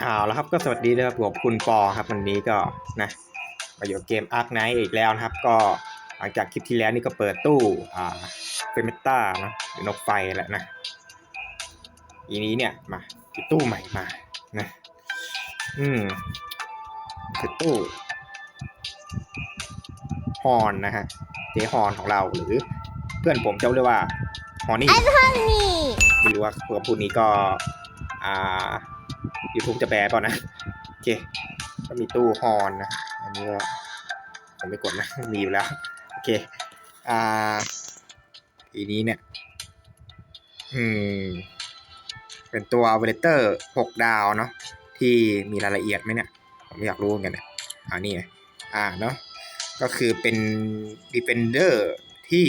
เอาแล้วครับก็สวัสดีนะครับผมคุณปอครับวันนี้ก็นะมาอยู่เกมอาร์คไนท์อีกแล้วนะครับ ก็หลังจากคลิปที่แล้วนี่ก็เปิดตู้อ่าเฟมิต้านะหรือนกไฟแหละนะอีนี้เนี่ยมาติดตู้ใหม่มานะอืมคือตู้ฮอนนะฮะเจฮอนของเราหรือเพื่อนผมจะเรียกว่าฮอนนี่นี่ไม่รู้ว่าเผื่อพูดนี้ก็อ่า YouTube จะแปลเปล่านะ โอเค ก็มีตู้ฮอนนะ อันนี้ก็ผมไม่กดนะ มีอยู่แล้ว โอเค อ่าทีนี้เนี่ย อืม เป็นตัวเวเลเตอร์หกดาวเนาะ ที่มีรายละเอียดไหมเนี่ย ผมอยากรู้เหมือนกันเนี่ยอ่านี่อ่าเนาะ ก็คือเป็น Defender ที่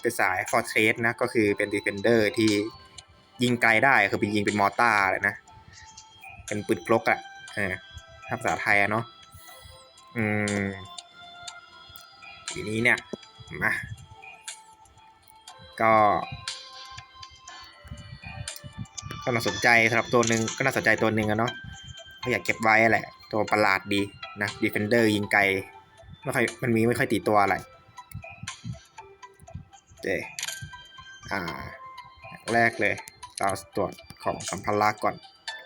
เป็นสาย Fortress นะ ก็คือเป็น Defender ที่ยิงไกลได้ คือเป็นยิงเป็นมอร์ตาร์เลยนะ เป็นปืนพลกอะ่ะภาษาไทยอะเนาะอืมทีนี้เนี่ยมาก็ก็น่าสนใจสำหรับตัวหนึ่งก็น่าสนใจตัวหนึ่งอะเนาะก็อยากเก็บไว้แหละ ตัวประหลาดดีนะ Defender ยิงไกลไม่ค่อยมันมีไม่ค่อยตีตัวอะไรเจอ่า แรกเลยเราตรวจของสัมภาระก่อน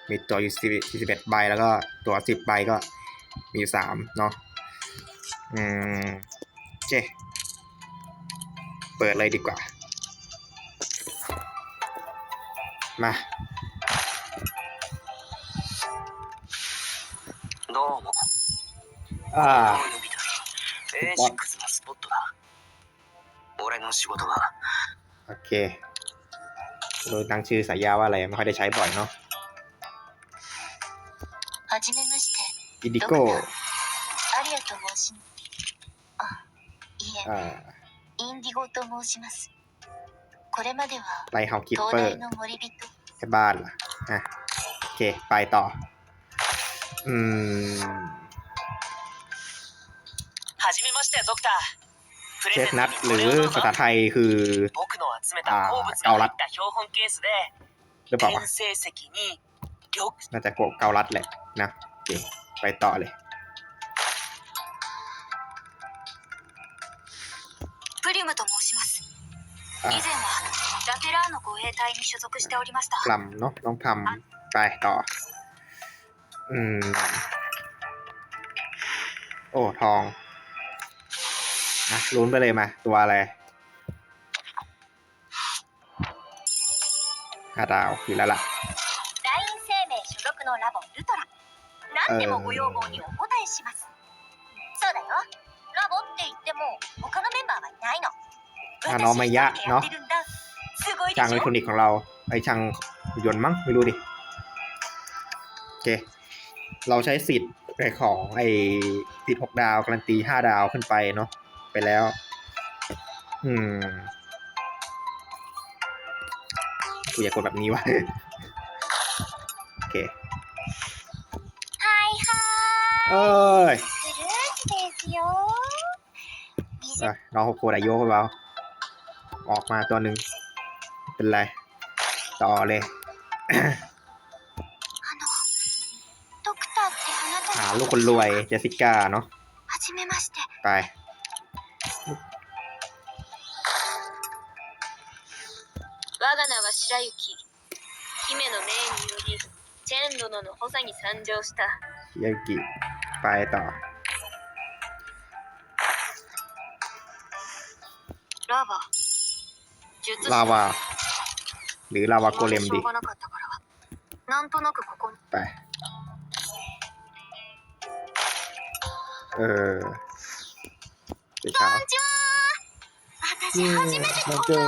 มีตัวอยู่41ใบแล้วก็ตัว 10 ใบก็มีอยู่3เนาะ อืมเจ เปิดเลยดีกว่า มา どうも。 อ่า お呼びだ。エーシックスのスポットだ。俺の仕事は โอเคโดยตั้งชื่อสายยาว่าอะไร ไม่ค่อยได้ใช้บ่อยเนาะ ินดิโก้ไลท์เฮาคิปเปอร์大の森人ใช่บ้านล่ะอะโอเค ไปต่อ อืมเชฟนัナหรือれをどうぞภาษาไทยคือ僕の集めた鉱物が入หรือเปล่าน่าจะเกาลัดแหละนะโอเค ไปต่อเลย プリムと申します。 อ่ะ 以前はラテラーの護衛隊に所属しておりました。 กลัมเนาะต้องทำไปต่อ อืม โอ้ ทองนะลุ้นไปเลยมา ตัวอะไรห้าดาวอยู่แล้วล่ะ 何でもご要望にお答えします。そうだよ。ラボって言っても他のメンバーはいないの。あのまあいや私一人でやってるんだ。すごいで ช่าง し อิ ょ เล็กทรอนิกส์ของเรา ไอช่างยนต์มั้ง ไม่รู้ดิ โอเค เราใช้สิทธิ์ในของไอสิทธิ์หกดาวการันตีห้าดาวขึ้นไปเนาะไปแล้ว อืมกูอยากกดแบบนี้วะ เอ้ยน้องโคโคไดโยเขาเบาออกมาตัวหนึ่งเป็นไร ต่อเลยหาลูกคนรวยเจสิก้าเนาะไป我が名は白雪姫の命によりチェンドノの補佐に参上した白雪 ไปต่อ ลาวา หรือลาวาโกเลมดีไป เออสีขาวนี่มาเจอ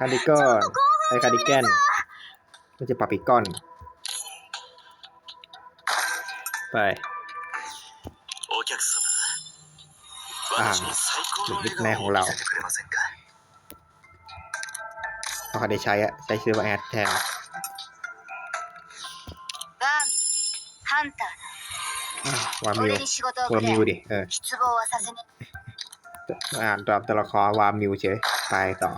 คาริกอนไอคาริแกนไม่ใช่ปาปิกอน ไปおอ่า私の最高の笑顔を見せてくれませเราเขาได้ใช้อะใช้ชื่อว่าแอดแทนバวามิว俺วามิวดิเอออ่านตามตัวละครวามิวเฉยไปต่อ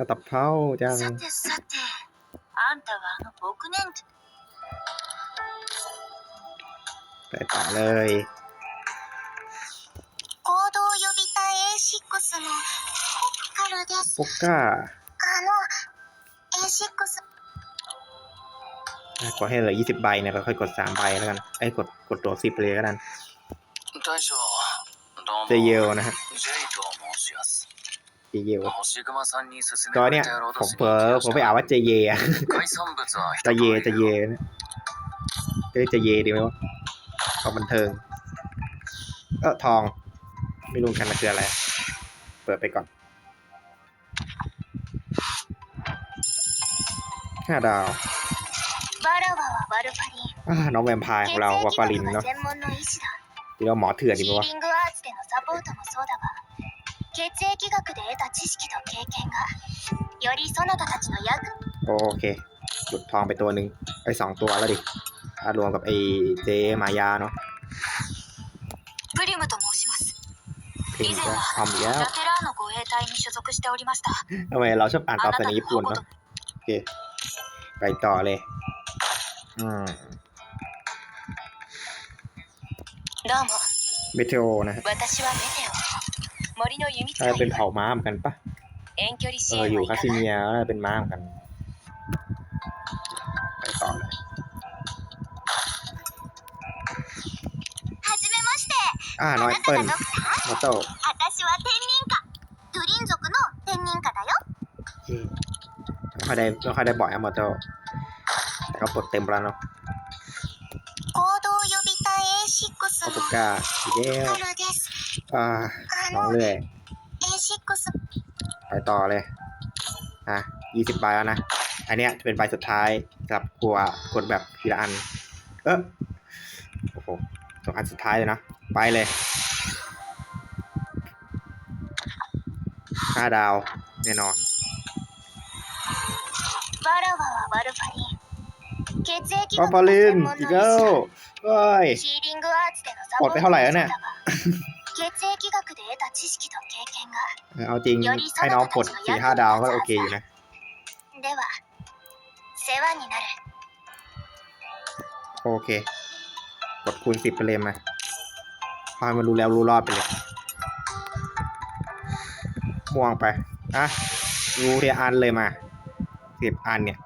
กระตับเท้าจัง さてさてあんたはあの僕年 ไปต่อเลย 行動予備隊 A6 のコッカルです โปก้า あの A6 อ่ะกดให้เหลือ20 ใบเนี่ยเราค่อยกด 3 ใบแล้วกันไอ้ยกดกดตัว 10เลยก็ได้ 大将どうも เจเยลนะฮะ ジェイと申します จเยลก็เนี่ยผมเผลอผมไปอ่านว่าเจเยอเจเยเจเยเรียกเจเยดีไหมวะความบันเทิง เออทอง ไม่รู้กันมันคืออะไร เปิดไปก่อนห้าดาวน้องแวมไพร์ของเราวาฟารินเนาะที่เราหมอเถื่อนดีไหมวะ 血液学で得た知識と経験がよりそなたたちの役 โอเคหลุดทองไปตัวหนึ่งไอ้สองตัวแล้วดิอ่ะรวมกับไอ้เจมายาเนาะ プリムと申します พิมพ์ก็ทำอีกแล้ว ラテラーの護衛隊に所属しておりました ทำไมเราชอบอ่าน あ ตาม な ส た นี の ญี่ปุ่น 矛 เนาะ と โอเค ไปต่อเลย อืม どうも เมเทโอนะฮะ 私はメテオ森の弓使 อะไรเป็นเผ่าม้าเหมือนกันปะเอออยู่คาซิเมียอะไรเป็นม้าเหมือนกันไปต่อเลยอ่าน้อยเปิ้ลโมโต้ไม่ค่อยได้ไม่ค่อยได้บ่อยอะโมโต้แต่ก็ปลดเต็มแล้วเนาะโอตุก้าอีกแล้วอ่า เอาเลยไปต่อเลยอะยี่สิบใบแล้วนะ อันเนี้ยจะเป็นใบสุดท้ายกับกลัวกดแบบทีละอัน เออโอ้โหสองอันสุดท้ายเลยนะ ไปเลยห้าดาวแน่นอนปอปาลินอีเกแลเฮ้ยปลดไปเท่าไหร่แล้วเนี่ย 血液学で得た知識と経験が เอาจริง ให้น้องปลดสี่ห้าดาวก็โอเคอยู่นะ では世話になる โอเค กดคูณสิบไปเลยมาพอให้มันรู้แล้วรู้รอดไปเลย ม่วงไป อ่ะ รู้เรียอันเลยมาสิบอันเนี่ย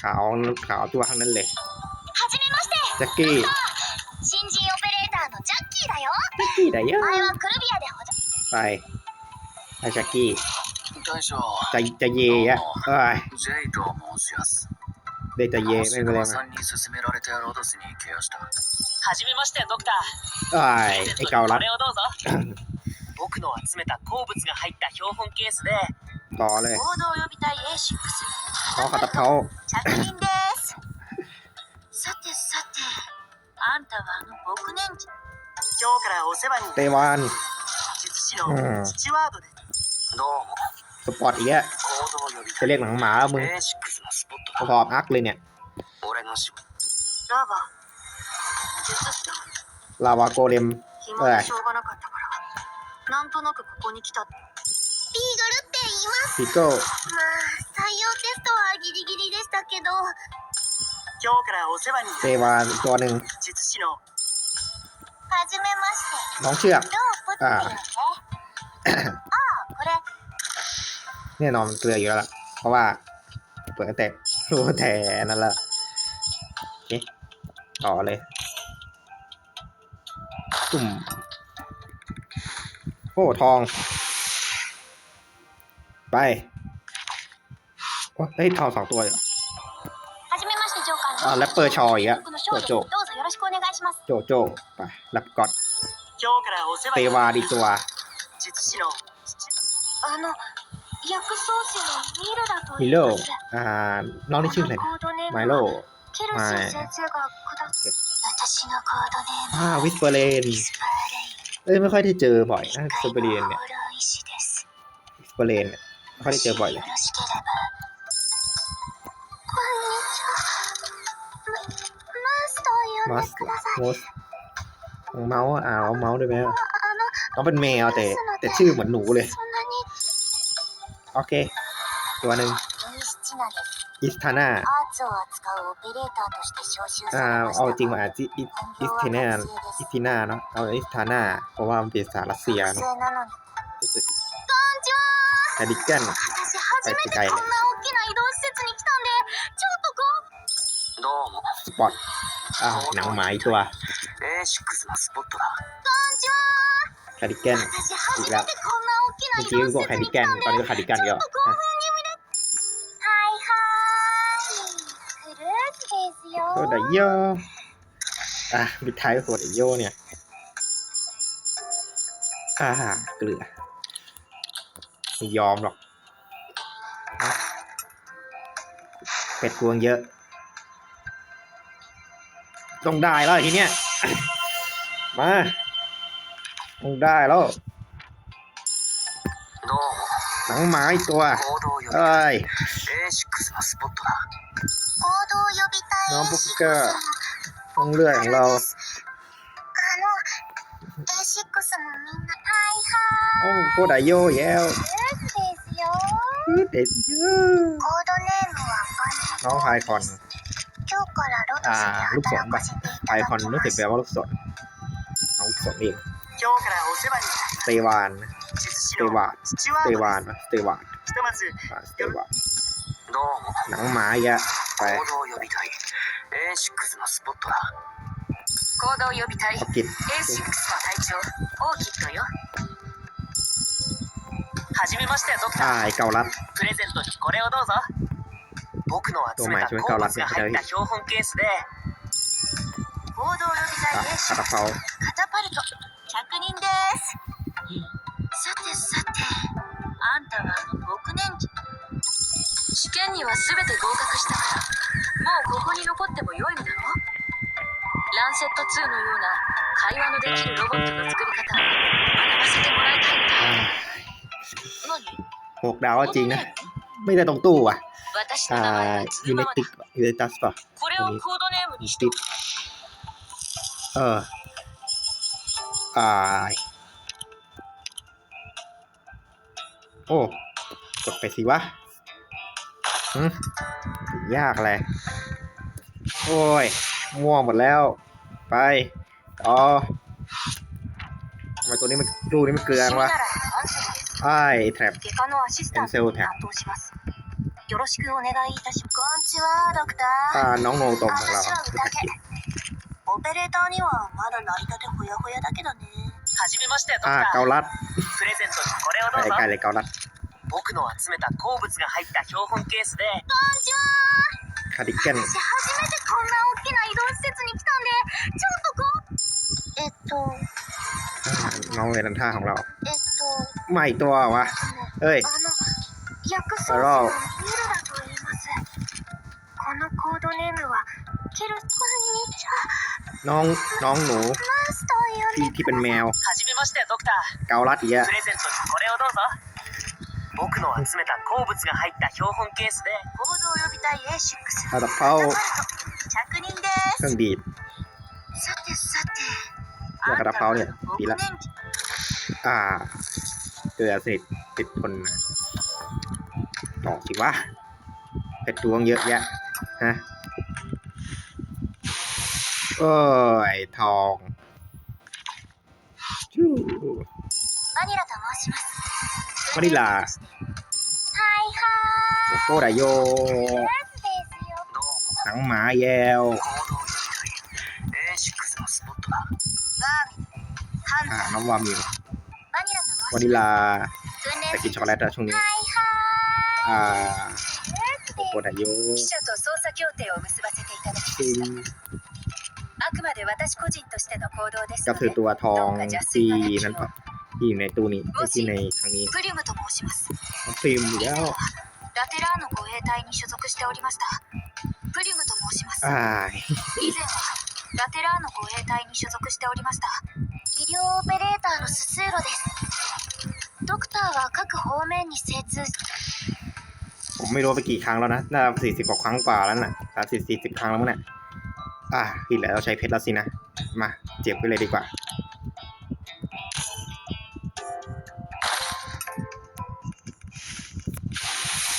ขาวขาวตัวข้างนั้นเลย はじめまして แจ็คกี้ 新人 だよ。前はクルビアでほはい。あしゃき。大将。だいたや。はい。ジェイと申します。出たいえ、めぐれさんに勧められてロドスに行きました。はじめまして、ドクター。はい、笑顔だ。これをどうぞ。僕の集めた鉱物が入った標本ケースで。れ。道をたい A6。た顔。着信で今日からお世話に เตวัน 術師うんのスチュワードですどうも สปอร์ตอีกอะ 行動予備 จะเรียกหนังหมาแล้วมึง A6 のスポット พ だอๆอักเลยเนี่ย 俺の仕事ラバ術師だ ลาวาโกเลม 暇でしょうがなかったからなんとなくここに来たビーグルって言います ซิโก้ まあ採用テストはギリギリでしたけど今日からお世話に เตวานอีกตัวหนึ่ง 術師のはじめまして น้องเชือกอ่าแน่นอนมันเกลืออยู่แล้วล่ะ เพราะว่าเปิดแต่รู้แต่นั่นละโอเคต่อเลยตุ่มโอ้ทอง ไปโอ้ได้ทองสองตัวเลยอะแล้วเปิดชอยอะเปิดโจก โจโจไปรับก่อนเตวาดีตัวฮิโร่อ่าน้องนี่ชื่ออะไรไมโลมาอ่าวิสเปเรนเอ้ยไม่ค่อยได้เจอบ่อยนะวิสเปเรนเนี่ยวิสเปเร์เลนไม่ค่อยได้เจอบ่อยเลย มัสมอสเมาส์อ่าเอาเมาส์ได้ไหมต้องเป็นแมวแต่ แต่ชื่อเหมือนหนูเลย โอเค ตัวหนึ่งอิสทาน่าอ่าเอาจริงว่าอาจจะอิสเทน่าอิสทิน่าเนาะเอาอิสทาน่าเพราะว่ามันเป็นภารัสเซียเนาะรู้คาดิกันไปไกลเลสปอต อ้าวหนังไม้ตัวคาร์ดิแกนอีกแล้วเมื่อกี้บอกคาร์ดิแกนตอนนี้ก็คาร์ดิแกนก็โคดายโยอะบิดท้ายโคดายโยเนี่ยอ่าเกลือไม่ยอมหรอกเป็ดกวงเยอะ ต้องได้แล้วทีเนี้ย มาต้องได้แล้วหนังหมาอีกตัวเอ้ยน้องบุ๊กเกอร์ต้องเลื่อยของเราโอ้โคดายโยแย้วเด็ดเยอะน้องไฮคอน อ่าลูกศรปไอคอนรู้สึกแปลว่าลูกศรเอาลูกศรเองเตวานเตวานเตวานเตวานเตวานหนังหมาเยะไป行動を呼びたい A6 は隊長オーキッドよはじめましてドクターあいかおらプレゼントにこれをどうぞ僕の集めた鉱物が入った標本ケースで行動予備 อ่ะ 隊 คา A6 ราเพา カタパルト着任ですさてさてあんたはあの6年次試験には全て合格したからもうここに残っても良いのだろランセット2のような会話のできるロボットの作り方を学ばせてもらいたいのだ อ่า 何 หกดาวก็จริงนะ ไม่ได้ตรงตู้ว่ะ 私の อ่า 名前は ยู ズ เน ママだ ติกยูเนตัสป่ะ これをコードネームにして ติดเอออ่าโอ้ กดไปสิวะหืมยากเลย โอ้ย ม่วงหมดแล้ว ไป อ๋อทำไมตัวนี้มันรูนี้มันเกลือง 君 วะ ならアンセルです ไอ้แทร็บ 外科のアシスタントを担当します よろしくお願いいたしますこんにちはドクタ อ่า ー น้องโนโตมของเรา 私は宴オペレーターにはまだ成り立てほやほやだけどねはじめましてドク อ่า タ เกา ー ลัด プレゼントにこれをど ไอ้ うぞ ไก่เลยเกาลัด 僕の集めた鉱物が入った標本ケースでคาร์ดิแกน 私初めてこんな大きな移動施設に来たんでちょっとこうえっと อ่าน้องเวนันท่าของเรา えっと ไม่ตัววะ เอ้ย あの薬草 このコードネームはキルこんにちは น้องน้องหนู マスターよ ที่ที่เป็นแมว はじめましてドクタ เกาลัดอีกอะ ープレゼントにこれをどうぞ僕の集めた鉱物が入った標本ケースで合同予備隊 A6 คาราเพา カタパルト着任で เครื่องดีด すさてさて いやカラパオね6ピラ年次 อ่า เกลือสนิทติดทนนะต่อสิวะเพชรดวงเยอะแยะ ฮะโอ้ยทองชูวานิลาโคดายโยหนังหมาแยวน้ำวามิววานิลาแต่กินช็อกโกแลตช่วงนี้อ่าโคดายโย 記者と捜査協定を結ばせていただきま ซิ した ง あくまで私個人としての行動です ก็ の คือ で ตัวทองที่นั่นปะที่อยู่ในตู้นี้ไอ้ที่ในครั้งนี้ プリムと申します ฟิล์มอยู่แล้ว ラテラーノ護衛隊に所属しておりましたプリムと申します อ่า 以前はラテラーノ護衛隊に所属しておりました医療オペレーターのススーロですドクターは各方面に精通 ผมไม่รู้ไปกี่ครั้งแล้วนะ น่าจะสี่สิบกว่าครั้งกว่าแล้วนะ่ะสามสิบสี่สิบครั้งแล้วมั้งเนี่ยอะคิดแหลือเราใช้เพชรแล้วสินะ มา เจ็บไปเลยดีกว่า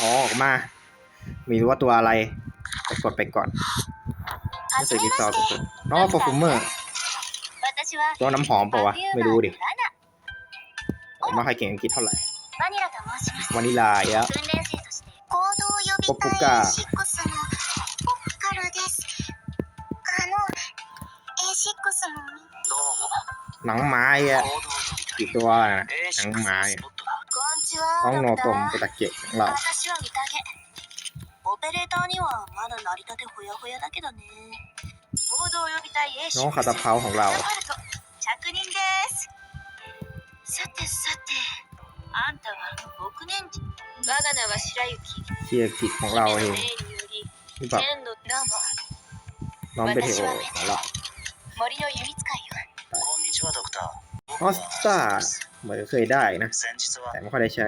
ออกมา มีรู้ว่าตัวอะไรไปกดไปก่อนไม่เคยกินซอสเลยนอกฟอร์ฟูเมอร์ตัวน้ำหอมเปล่าวะ ไม่รู้ดิมไม่ค่อยเก่งอังกฤษเท่าไหร่วานิลาเยอะ ポップ隊カー A6 のポッカルですあの A6 のどうも หนังไม้ 行 อะ 動予備 กี่ตัวนะ 隊 หนัง A6 ไม้ のスポットだこんちは น้องโน ドク โต タ ม ー โปตะเกะของเรา 私は見たげオペレーターにはまだ成り立てほやほやだけどね行動予備隊 A6 น้องคาตาเพาของเรา ラパルト着任ですさてさてあんたは僕年次我が名は白雪 เคียกิของเราเองที่แบบน้องเป็นเทโอของเราออสตาเหมือนเคยได้นะ แต่ไม่ค่อยได้ใช้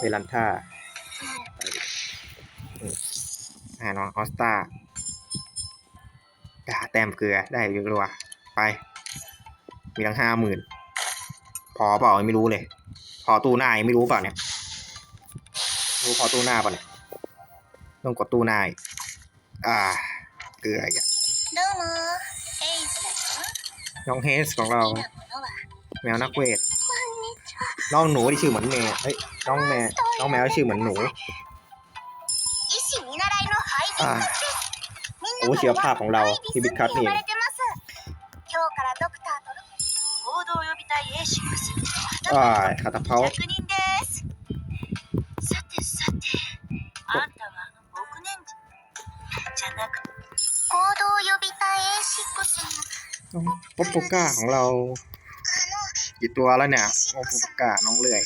เวลันท่าหาน้องออสตาหาแต้มเกลือได้เยอะรัวไป มีทั้งห้าหมื่นพอเปล่าไม่รู้เลย พอตู้หน้าไม่รู้เปล่าเนี่ย รูพอตู้หน้าปะเนี่ยต้องกดตู้หน้าอ่า เกลืออีกอะน้องเฮสของเรา แมวนักเวทน้องหนูที่ชื่อเหมือนแมวเฮ้ย น้องแมวน้องแมวชื่อเหมือนหนูอ่าโอ้เสียภาพของเราที่บิ๊กคัทนี่อ่าคาตาเพา โปก้าของเรา กี่ตัวแล้วเนี่ยโอปโปก้าน้องเลื่อย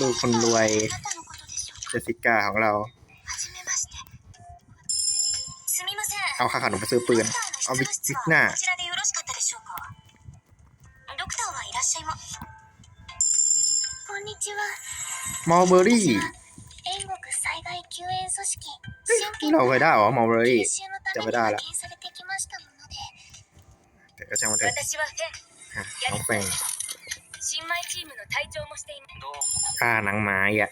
ลูกคนรวยเจสิก้าของเรา เอาค่าหนมไปซื้อปืน เอาบิจิกหน้ามาเบอรี่เราไปได้หรอมาเบอรี่จะไปได้ละ แต่ก็ช่างมันเถอะน้องแฟงฆ่าหนังไม้อะ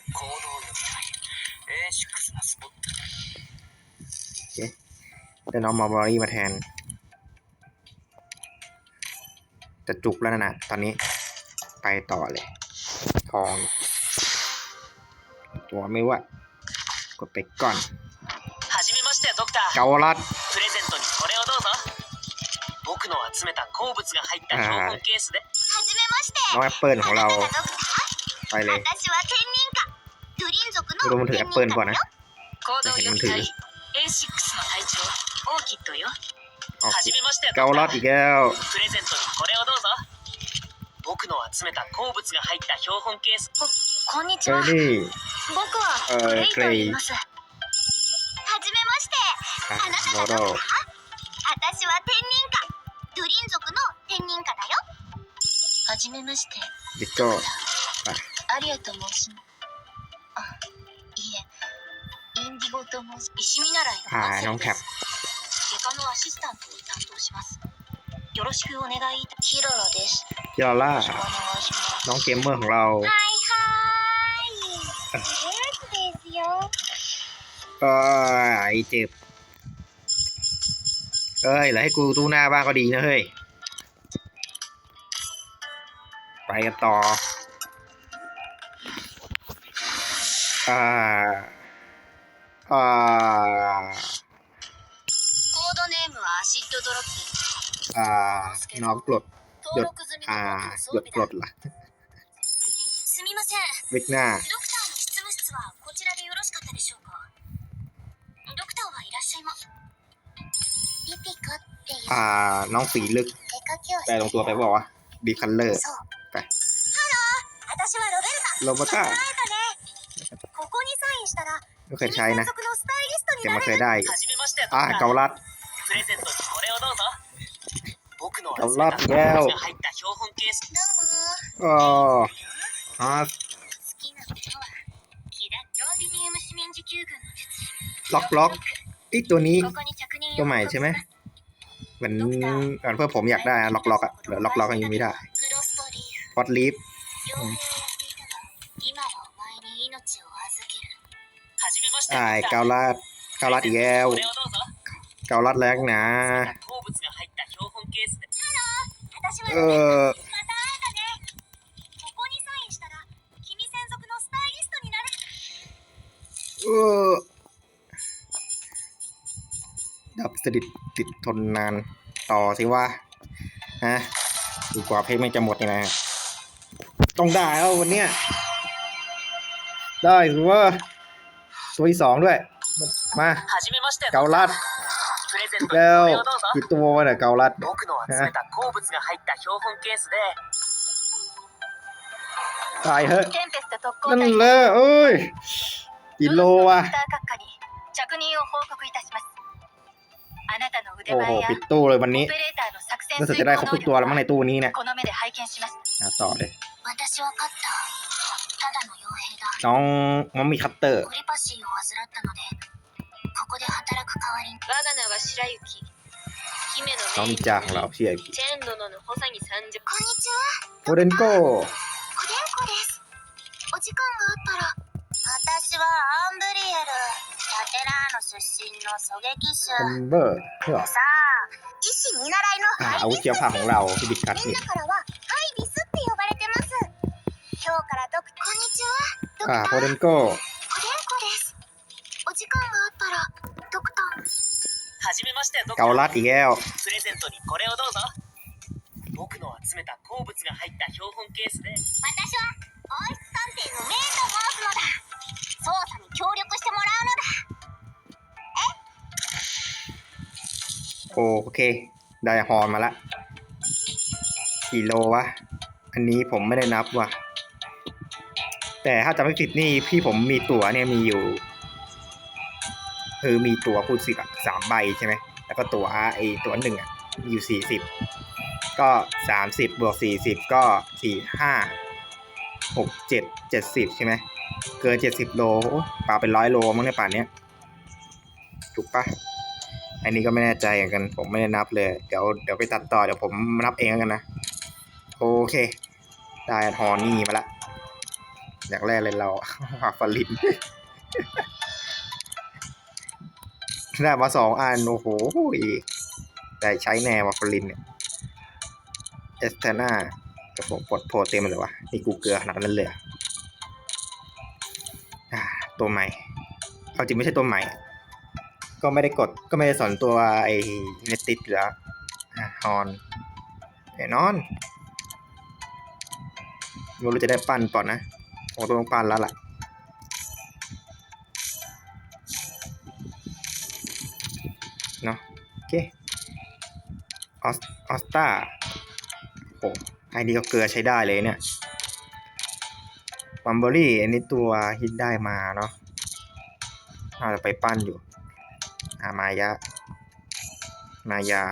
เดี๋ยวน้องมอลบอรี่มาแทน จะจุกแล้วนะตอนนี้ไปต่อเลย ทอง ตัวไม่ว่ากดไปก่อนเกาลัด 僕の集めた鉱物が入った標本ケースではじめまして น้องแอปเปิลของเรา あなたがドクター ไปเลย 私は天人家ドリン族 ไม่รู้ の มันถือแอ 天 ปเปิล 人 ก่อน 家 นะ 行動予備隊 A6 の隊長オーキッドよ ออก は สิ じめまして เกาลัดอีกแล้ว プレゼントにこれをどうぞ僕の集めた鉱物が入った標本ケースこんにち เจอ は รี่ 僕は เอ グ อ レイ เก と ร 言 ย์ いますはじめまして อ่ะ あなた โม が โด ドクター私は天人家ドリン族の 天人家だよはじめまして ดิโก้ アリアと申しますあいえインディゴと申し石見習い อ่า のハンセ น้อง ル แค で ป す外科のアシスタントを担当しますよろしくお願いいたキララです คิราล่า よろしくお願いします น้องเกมเมอร์ของเรา はいはいですよ เอ้ยเจ็บ เอ้ยเหลือให้กูตู้หน้าบ้างก็ดีนะเฮ้ย ไปกันต่อ อ่า อ่าอาซิดดรอปอ่าน้องกรดหยดอ่าหยดกรดล่ะวิกหน้าอ่า น้องสีลึกแปลลงตัวไปบอกว่าดีคันเลอร์ 私はロベルタ。ロボタ。ここにサインしたら、ไม่เคยใช้นะ แต่まไม่เคยได้อาเกาลัดプレゼントにこれをどうぞ。僕の忘れラスが入った標本ケース。どうก็ฮาも。好きなものは、キラロンリニウム四面時給軍。ล็อกล็อกไอยตัวนี้ตัวใหม่ใช่ไหมเหมือนเหมืเพื่อผมอยากได้อะล็อกล็อกอะเดี๋ยล็อกล็อกยันนี้ไม่ได้ク。พอดลีฟ ใช่เกาลัดเกาลัดอีกแล้วเกาลัดแรงนะเออดับสดิตติดทนนานต่อสิว่าฮะดีกว่าเพลงม่จะหมดนี่นะต้องได้แล้ววันเนี้ยได้หรือว่า ตัวีสองด้วย มาเกาลัดแล้วคือตัวมันอะเกาลัดตายเฮ้ยนั่นเลยเอ้ยกิโลว่ะโอ้โหปิดตู้เลยวันนี้น่าจะได้ครบทุกตัวแล้วมั้งในตู้นี้เนี่ยต่อเลย ただの傭兵だ。น้องมีคัตเตอร์コリパシーを患ったのでここで働く代わりに。我が名は白雪。姫チェンの補佐に参上。こんにちは。です。お時間があったら。私はアンブリエル。ラテラー出身の狙撃手。さあ医師見習いのみんなからはハイビスって今日からドクこんにちは、ドクタンポレンコ。ポレンです。お時間があったらドクタンはじめましてドクタン。เการัプレゼントにこれをどうぞ。僕の集めた鉱物が入った標本ケースで、私は王室探偵のメイと申すのだ。捜査に協力してもらうのだ。โอเค ได้ฮอมาละ。กี่โลวะ？อันนี้ผมไม่ได้นับว่ะ。 แต่ถ้าจะไม่ผิดนี่พี่ผมมีตั๋วเนี่ยมีอยู่ คือมีตั๋วคูณสิบอะสามใบใช่ไหมแล้วก็ตั๋วไอตั๋วหนึ่งอะมีอยู่สี่สิบก็สามสิบบวกสี่สิบก็สี่ห้าหกเจ็ดเจ็ดสิบใช่ไหมเกินเจ็ดสิบโลปลาเป็นร้อยโลมั้งในยป่านเนี้ยถูกปะอันนี้ก็ไม่แน่ใจเหมือนกัน ผมไม่ได้นับเลย เดี๋ยวเดี๋ยวไปตัดต่อเดี๋ยวผมนับเองแล้วกันนะ โอเค ได้ฮอนี่มาละ อย่างแรกเลยเราฮาฟาลินได้มาสองอันโอ้โหได้ใช้แนววาฟาลินเนี่ยเอสเทน่ากับผมปลดโพเต็มเลยวะนี่กูเกลือขนาดนั้นเลยเหรออ่าตัวใหม่เอาจริงไม่ใช่ตัวใหม่ ก็ไม่ได้กดก็ไม่ได้สอนตัวไอ้เนติดอยู่แล้วอะฮอนแน่นอนไม่รู้จะได้ปั้นป่อนนะ โอ้ต้องปั้นแล้วล่ะเนาะโอเคออสออสตาโอ้ไอ้นี่ก็เกลือใช้ได้เลยเนี่ยบัมเบอรี่อันนี้ตัวฮิตได้มาเนาะน่าจะไปปั้นอยู่อามายะ มายา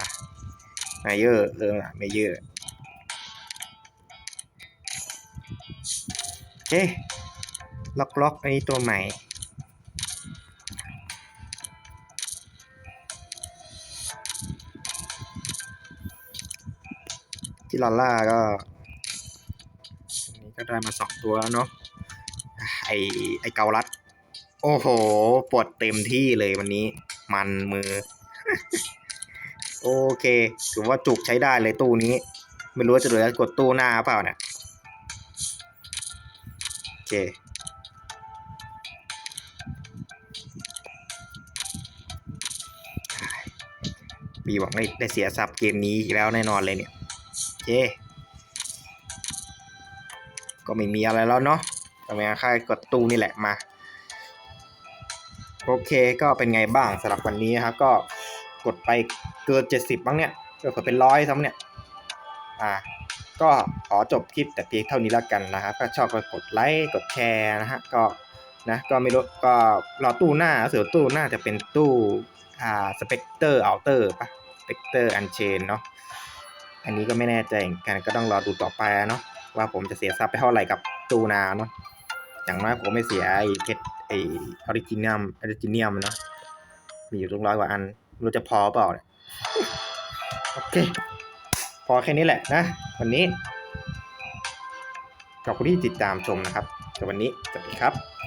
มายเยอร์เออไม่เยอร์ โอเคล็อกล็อกอันนี้ตัวใหม่ จิลาล่าก็อันนี้ก็ได้มาสองตัวแล้วเนาะไอไอเกาลัด โอ้โห ปวดเต็มที่เลยวันนี้ มันมือ โอเค ถือว่าจุกใช้ได้เลยตู้นี้ ไม่รู้ว่าจะเหลือกดตู้หน้าเปล่าเนี่ยโอ เค มีหวังได้ได้เสียทรัพย์เกมนี้อีกแล้วแน่นอนเลยเนี่ยโอเค ก็ไม่มีอะไรแล้วเนาะทำไมค่ายกดตู้นี่แหละมา โอเคก็เป็นไงบ้างสำหรับวันนี้นะครับก็กดไปเกิน70บ้างเนี่ยก็เผื่อเป็นร้อยซ้ำเนี่ย อ่า ก็ขอจบคลิปแต่เพียงเท่านี้แล้วกันนะครับถ้าชอบก็กดไลค์กดแชร์นะฮะก็นะก็ไม่รู้ก็รอตู้หน้าเสือตู้หน้าจะเป็นตู้อ่าสเปกเตอร์อัลเตอร์ปะสเปกเตอร์อันเชนเนาะอันนี้ก็ไม่แน่ใจกันก็ต้องรอดูต่อไปเนาะว่าผมจะเสียทรัพย์ไปเท่าไหร่กับตู้นาเนาะอย่างน้อยผมไม่เสียไอ้เพชรไอ้ออริจินัมออริจิเนียมเนาะมีอยู่ตั้งร้อยกว่าอันรู้จะพอเปล่าเนี่ยโอเค พอแค่นี้แหละนะ วันนี้ขอบคุณที่ติดตามชมนะครับสำหรับวันนี้สวัสดีครับ